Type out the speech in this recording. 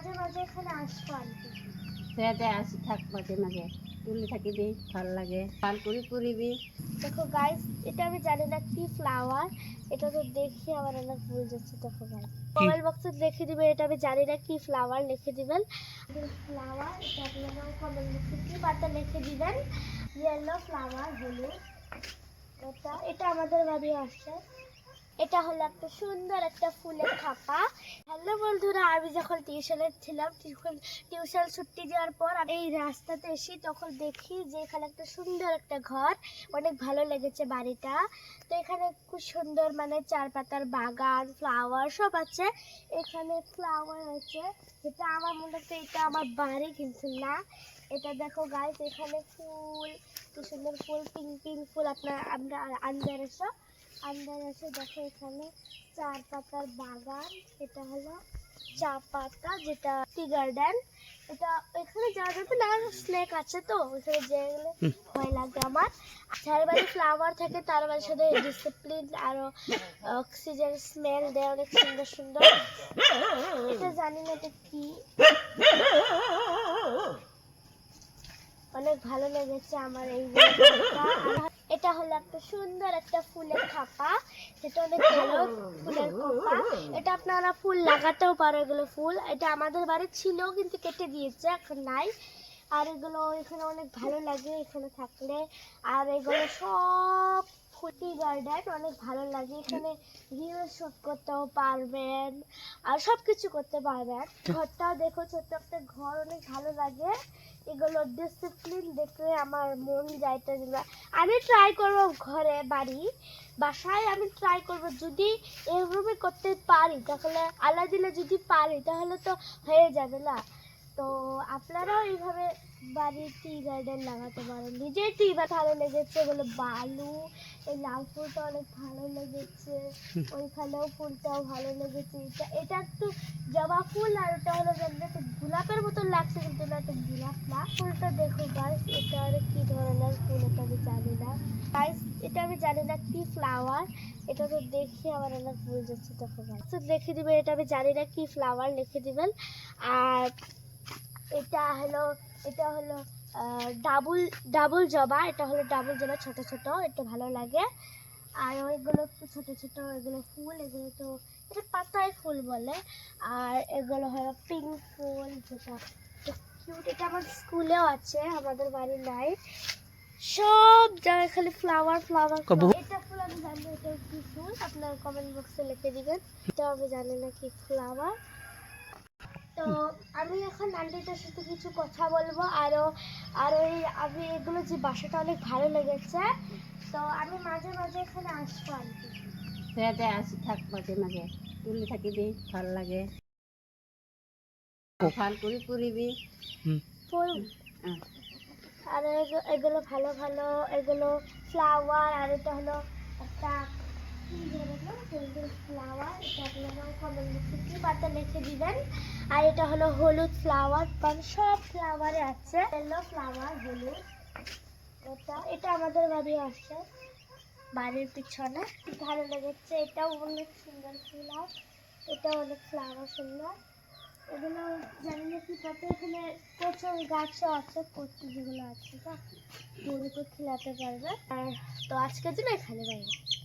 মাঝে মাঝে এখানে আসব আনতে সেয়াতে আসি থাক মাঝে মাঝে। তুলি থাকিবি ভালো লাগে। ভালো কৰি ফুৰিবি দেখো গাইস এটা আমি জানি না কি ফ্লাওয়ার এটা তো দেখি আমার অনেক ভুল যাচ্ছে দেখো গাইস মোবাইল বক্সে লিখে দিবেন এটা আমি জানি না কি ফ্লাওয়ার লিখে দিবেন। ফ্লাওয়ার এটা আপনারা কমেন্ট বক্সে কি বার্তা লিখে দিবেন। ইয়েলো ফ্লাওয়ার হলুদ। এটা এটা আমাদের বাড়ি আসছে এটা হলো একটা সুন্দর একটা ফুলের খাপা। হ্যালো বন্ধুরা, আমি যখন টিউশনে ছিলাম, টিউশন টিউশন ছুটি দেওয়ার পর এই রাস্তাতে এসে তখন দেখি যে এখানে একটা সুন্দর একটা ঘর। অনেক ভালো লেগেছে বাড়িটা। তো এখানে খুব সুন্দর মানে চার পাতার বাগান ফ্লাওয়ার সব আছে। এখানে ফ্লাওয়ার আছে। যেটা আমার মনে হচ্ছে এটা আমার বাড়ি, কিন্তু না। এটা দেখো গাইস এখানে ফুল, কি সুন্দর ফুল পিঙ্ক পিঙ্ক ফুল আপনার, আমরা আন্দার এসো আন্দার এসে দেখো এখানে চার পাতার বাগান এটা হলো চা পাতা যেটা টি গার্ডেন। এটা এখানে যাওয়া যাবে না স্নেক আছে তো ওখানে যেয়ে গেলে ভয় লাগে আমার। যার বাড়ি ফ্লাওয়ার থাকে তার বাড়ির সাথে ডিসিপ্লিন আরও অক্সিজেন স্মেল দেয় অনেক সুন্দর সুন্দর। এটা জানি না এটা কি। অনেক ভালো লেগেছে আমার এই এটা হলো একটা সুন্দর একটা ফুলের খাপা। সেটা অনেক ভালো ফুলের খোপা। এটা আপনারা ফুল লাগাতেও পারো এগুলো ফুল। এটা আমাদের বাড়ি ছিল কিন্তু কেটে দিয়েছে, এখন নাই। আর এগুলো এখানে অনেক ভালো লাগে এখানে থাকলে। আর এগুলো সব ফুটি গার্ডেন অনেক ভালো লাগে। এখানে রিল শুট করতেও পারবেন। আর সব কিছু করতে পারবেন। ঘরটাও দেখো ছোট্ট একটা ঘর অনেক ভালো লাগে। এগুলো ডিসিপ্লিন দেখলে আমার মন যাইতে দিবে। আমি ট্রাই করব ঘরে বাড়ি। বাসায় আমি ট্রাই করব। যদি এভাবে করতে পারি তাহলে আল্লাহ দিলে যদি পারি তাহলে তো হয়ে যাবে না। তো আপনারাও এইভাবে বাড়ির টি গার্ডেন লাগাতে পারেন। নিজের টি বা ভালো লেগেছে বলে বালু এই লাল ফুলটা অনেক ভালো লেগেছে ওইখানেও ফুলটাও ভালো লেগেছে। এটা এটা একটু জবা ফুল আর ওটা হলো একটু গোলাপের মতন লাগছে কিন্তু না একটা গোলাপ না। ফুলটা দেখো গাইস এটা আর কি ধরনের ফুল এটা আমি জানি না। গাইস এটা আমি জানি না কি ফ্লাওয়ার এটা তো দেখে আমার অনেক ভুল যাচ্ছে দেখো গাইস তো লিখে দিবেন এটা আমি জানি না কি ফ্লাওয়ার লিখে দিবেন। আর এটা হলো এটা হলো ডাবল ডাবল জবা। এটা হলো ডাবল জবা ছোট ছোট। এটা ভালো লাগে। আর ওইগুলো একটু ছোট ছোট এগুলো ফুল এগুলো তো এটা পাতায় ফুল বলে। আর এগুলো হলো পিঙ্ক ফুল যেটা কিউট এটা আমার স্কুলেও আছে আমাদের বাড়ি নাই। সব জায়গায় খালি ফ্লাওয়ার ফ্লাওয়ার এটা ফুল আমি জানি এটা কি ফুল? আপনার কমেন্ট বক্সে লিখে দিবেন। এটা আমি জানি না কি ফ্লাওয়ার তো আমি এখন আন্টিটার সাথে কিছু কথা বলব। আরও আর ওই আমি এগুলো যে বাসাটা অনেক ভালো লেগেছে তো আমি মাঝে মাঝে এখানে আসব আন্টি সেয়াতে আসি থাক মাঝে মাঝে। তুলি থাকিবি ভালো লাগে। ভালো ফুৰিবি ফুল আর এগুলো ভালো ভালো এগুলো ফ্লাওয়ার আর এটা হলো একটা ফ্লাওয়ার এটা আপনারা কমেন্ট বক্সে কি বার্তা লিখে দিবেন আর এটা হলো হলুদ ফ্লাওয়ার কারণ সব ফ্লাওয়ারে আছে ইয়েলো ফ্লাওয়ার হলুদ এটা এটা আমাদের বাড়ি আসছে বাড়ির পিছনে ভালো লেগেছে এটাও অনেক সুন্দর ফুল এটাও অনেক ফ্লাওয়ার সুন্দর এগুলো জানি না কি পাতা এখানে প্রচুর গাছও আছে কচু যেগুলো আছে তো গরুকে খেলাতে পারবে আর তো আজকের জন্য এখানে বাইরে